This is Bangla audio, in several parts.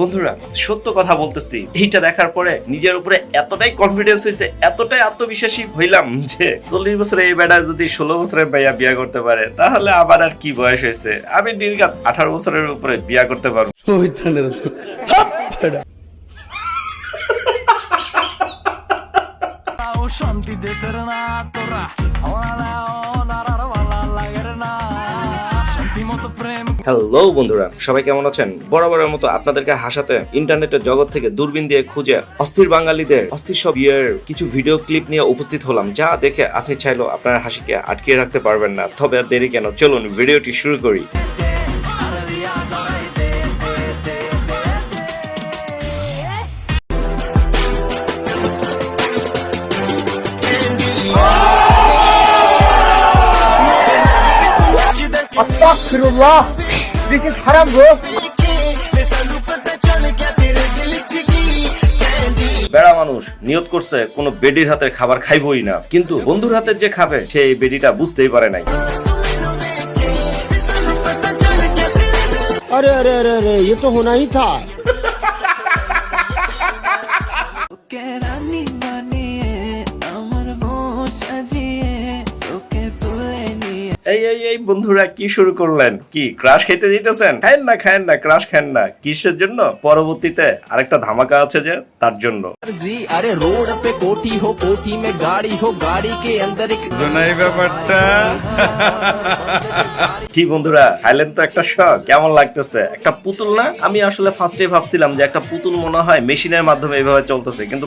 বন্ধুরা সত্য কথা বলতেছি। এইটা দেখার পরে নিজের উপরে এতটাই কনফিডেন্স হয়েছে এতটাই আত্মবিশ্বাসী হইলাম যে চল্লিশ বছরে এই বেড়া যদি ষোলো বছরের ভাইয়া বিয়া করতে পারে তাহলে আবার আর কি বয়স হয়েছে আমি নির্গাত আঠারো বছরের উপরে বিয়া করতে পারব। শান্তি দেশের না তোরা হ্যালো বন্ধুরা। সবাই কেমন আছেন? বরাবরের মতো আপনাদেরকে হাসাতে ইন্টারনেটের জগৎ থেকে দূরবীন দিয়ে খুঁজে অস্থির বাঙালিদের অস্থির সব বিয়ের কিছু ভিডিও ক্লিপ নিয়ে উপস্থিত হলাম, যা দেখে আপনি চাইলেও আপনার হাসিকে আটকিয়ে রাখতে পারবেন না। তবে আর দেরি কেন? চলুন ভিডিওটি শুরু করি। Astaghfirullah. This is haram, bro. বেড়া মানুষ নিয়ত করছে কোনো বেডির হাতে খাবার খাইবই না কিন্তু বন্ধুর হাতের যে খাবে সে এই বেডিটা বুঝতেই পারে নাই अरे अरे अरे अरे ये तो होना ही था এই এই এই বন্ধুরা কি শুরু করলেন? কি ক্রাশ খেতে দিতেছেন? না না ক্রাশ না। কিসের জন্য? পরবর্তীতে আরেকটা ধামাকা আছে যে তার জন্য। আরে রোড পে কোটি হো কোটি মে গাড়ি হো গাড়ি কে অন্দর ব্যাপারটা। কি বন্ধুরা খাইলেন তো একটা শখ কেমন লাগতেছে? একটা পুতুল না? আমি আসলে ফার্স্টে ভাবছিলাম যে একটা পুতুল মনে হয় মেশিনের মাধ্যমে এভাবে চলতেছে কিন্তু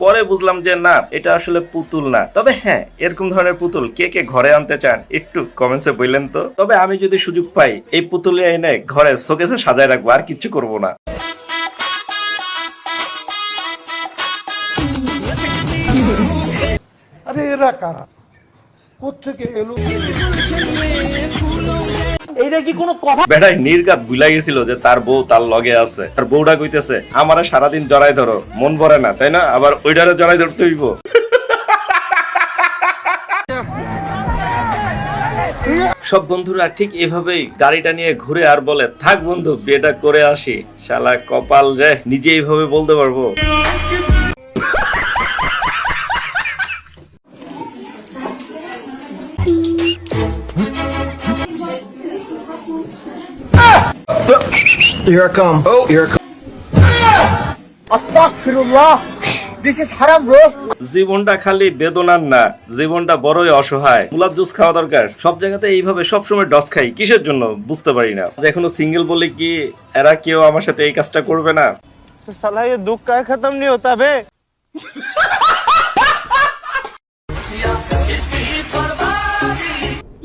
পরে বুঝলাম যে না, এটা আসলে পুতুল না। তবে হ্যাঁ এরকম ধরনের পুতুল কে কে ঘরে আনতে চান, একটু কমেন্টসে বললেন তো। তবে আমি যদি সুযোগ পাই, এই পুতুলে এনে ঘরে শোকেসে সাজায় রাখব, আর কিচ্ছু করব না। আরে কোথেকে এলো? কি কোনো কথা? বেড়াই নির্গাত গেছিল যে তার বউ তার লগে আছে। বউটা কইতেছে, আমারে সারাদিন জড়াই ধরো, মন ভরে না, তাই না? আবার ওইটারে জড়াই ধরতে হইব। সব বন্ধুরা ঠিক এভাবেই গাড়িটা নিয়ে ঘুরে আর বলে, থাক বন্ধু, বিয়েটা করে আসি। শালা কপাল যে নিজে এইভাবে বলতে পারব? Astaghfirullah. This is haram, bro. জীবনটা খালি বেদনার না জীবনটা বড়ই অসহায় মুলার জুস খাওয়া দরকার সব জায়গাতে এইভাবে সবসময় ডস খাই কিসের জন্য বুঝতে পারি না যে এখনো সিঙ্গেল বলে কি এরা কেউ আমার সাথে এই কাজটা করবে না साला ये दुख का खत्म नहीं होता बे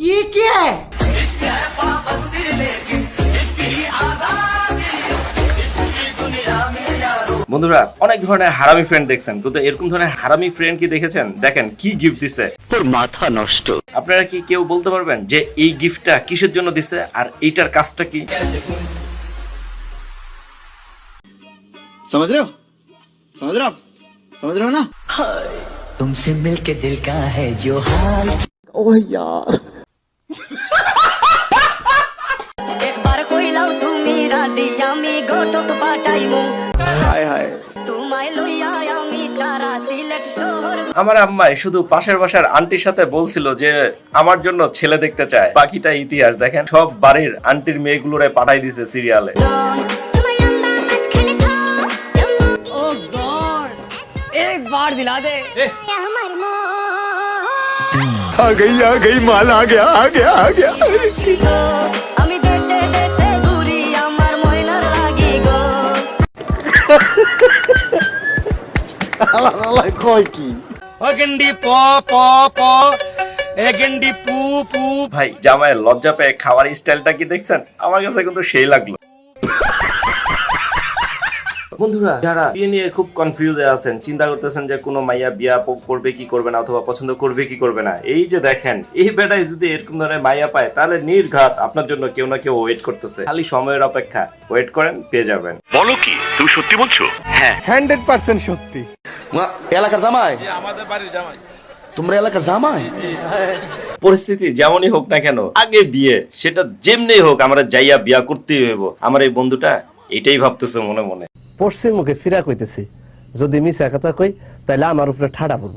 ये क्या है বন্ধুরা অনেক ধরনের হারামি ফ্রেন্ড দেখছেন কিন্তু এরকম ধরনের হারামি ফ্রেন্ড কি দেখেছেন দেখেন কি গিফট দিছে তোর মাথা নষ্ট আপনারা কি কেউ বলতে পারবেন যে এই গিফটটা কিসের জন্য দিছে আর এইটার কাজটা কি समझ रहे हो समझ रहे हो आप समझ रहे हो ना तुमसे मिलके दिल का है जो हाल ओह यार আমি ঘটক পাঠাইমু हाय हाय তোমায় লইয়া আমি সারা সিলেট শহর আমার আম্মাই শুধু পাশের বাসার আন্টির সাথে বলছিল যে আমার জন্য ছেলে দেখতে চায় বাকিটা ইতিহাস দেখেন সব বাড়ির আন্টির মেয়েগুলোরে পাঠাই দিছে সিরিয়ালে জন তোমায় আম্মা মাঝখানে থাম ओ गॉड एक बार दिला दे আমার মন आ गई आ गई माल आ गया आ गया आ गया কয় কি ভাই জামাইয়ের লজ্জা পেয়ে খাওয়ার স্টাইলটা কি দেখছেন? আমার কাছে কিন্তু সেই লাগল। বন্ধুরা যারা বিয়ে নিয়ে খুব কনফিউজে আছেন চিন্তা করতেছেন যে কোনো মাইয়া বিয়া করবে কি করবে না অথবা পছন্দ করবে কি করবে না এই যে দেখেন এই বেটায় যদি এরকম ধরনের মাইয়া পায় তাহলে নির্ঘাত আপনার জন্য কেউ না কেউ ওয়েট করতেছে। খালি সময়ের অপেক্ষা। ওয়েট করেন পেয়ে যাবেন। বলো কি তুমি সত্যি বলছো? হ্যাঁ। হান্ড্রেড পার্সেন্ট সত্যি। এলাকার জামাই? তোমরা এলাকার জামাই? পরিস্থিতি যেমনই হোক না কেন আগে বিয়ে সেটা যেমনি হোক আমরা যাইয়া বিয়া করতেই হইব। আমার এই বন্ধুটা এটাই ভাবতেছে মনে মনে। পশ্চিম মুখে ফিরা কইতেছি যদি মিশা কথা কই তাহলে আমার উপরে ঠাড়া পড়ব।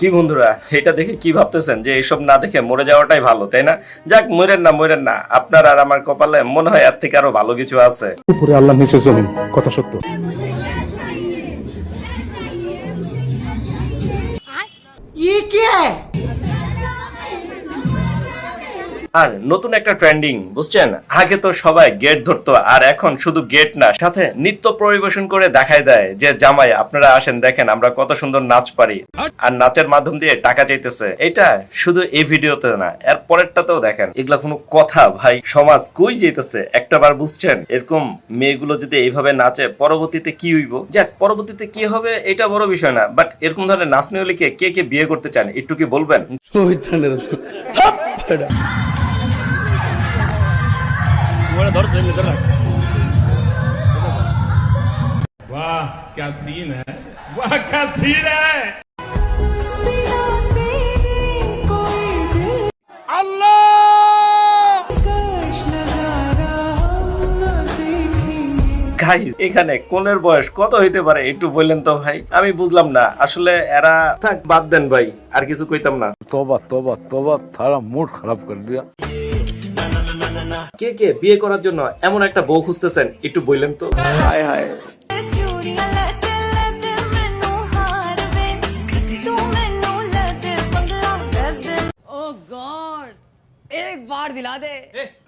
কি বন্ধুরা এটা দেখে কি ভাবতেছেন যে এইসব না দেখে মরে যাওয়াটাই ভালো তাই না যাক মরেন না মরেন না আপনার আর আমার কপালে মনে হয় এর থেকে আরো ভালো কিছু আছে উপরে আল্লাহ নিচে জমিন কথা সত্য ये क्या है আর নতুন একটা ট্রেন্ডিং, বুঝছেন? আগে তো সবাই গেট ধরতো, আর এখন শুধু গেট না, সাথে নৃত্য পরিবেশন করে দেখায় দেয় যে, জামাই, আপনারা আসেন, দেখেন আমরা কত সুন্দর নাচ পারি। আর নাচের মাধ্যম দিয়ে টাকা চাইতেছে। এটা শুধু এই ভিডিওতে না, এর পরেরটাতেও দেখেন। এগুলা কোনো কথা, ভাই। সমাজ কই যেতেছে একটা বার বুঝছেন? এরকম মেয়েগুলো যদি এইভাবে নাচে, পরবর্তীতে কি হইব? যাক, পরবর্তীতে কি হবে, এটা বড় বিষয় না। বাট এরকম ধরনের নাচনি হলে কে কে কে বিয়ে করতে চান, একটু কি বলবেন? वाह क्या सीन है वाह क्या सीन है গাই এখানে কোনের বয়স কত হইতে পারে একটু বললেন তো ভাই আমি বুঝলাম না আসলে এরা থাক বাদ দেন ভাই আর কিছু কইতাম না তোবা তোবা তোবা তারা মুড খারাপ করে দিয়া কে কে বিয়ে করার জন্য এমন একটা বউ খুঁজতেছেন একটু বললেন তো। হায় হায়।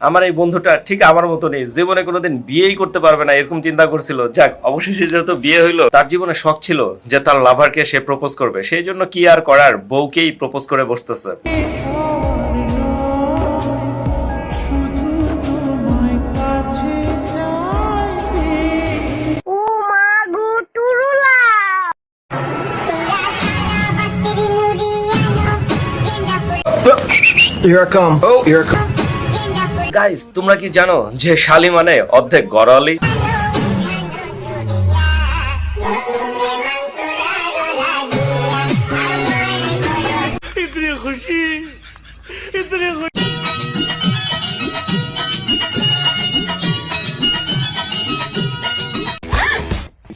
আমার এই বন্ধুটা ঠিক আমার মতনই জীবনে কোনোদিন বিয়েই করতে পারবে না এরকম চিন্তা করছিল। যাক অবশেষে যেহেতু বিয়ে হইল তার জীবনে শখ ছিল যে তার লাভারকে সে প্রপোজ করবে। সেই জন্য কি আর করার বউকেই প্রপোজ করে বসতেছে। গাইস তোমরা কি জানো যে শালি মানে অর্ধেক গড়ালি?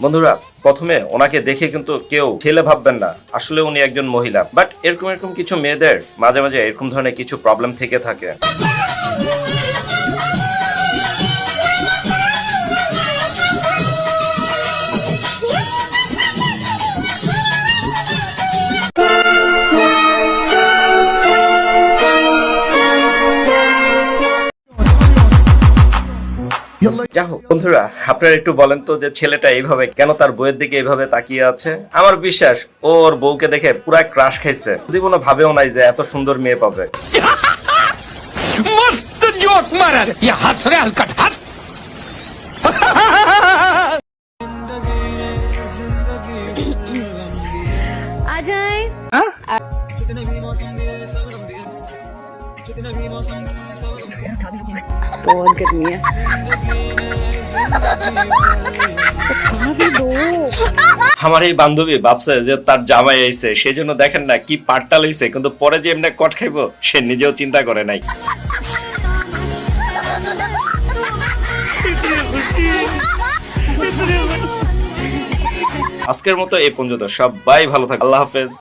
বন্ধুরা, প্রথমে ওনাকে দেখে কিন্তু কেউ ছেলে ভাববেন না। আসলে উনি একজন মহিলা। বাট এরকম এরকম কিছু মেয়েদের মাঝে মাঝে এরকম ধরনের কিছু প্রবলেম থেকে থাকে। বন্ধুরা আপনারা একটু বলেন তো যে ছেলেটা এইভাবে কেন তার বইয়ের দিকে এইভাবে তাকিয়ে আছে আমার বিশ্বাস ও ওর বউকে দেখে পুরা ক্রাশ খাইছে জীবনে ভাবেও নাই যে এত সুন্দর মেয়ে পাবে मस्त जोक मारा ये हंस रहे हलकट हंस आ जाए बहुत गर्मी है আমার এই বান্ধবী ভাবছে যে তার জামাই আইছে সেই জন্য দেখেন না কি পাটটা লইছে কিন্তু পরে যে এমনি কট খাইবো, সে নিজেও চিন্তা করে নাই। আজকের মতো এই পর্যন্ত, সবাই ভালো থাকে আল্লাহ হাফেজ।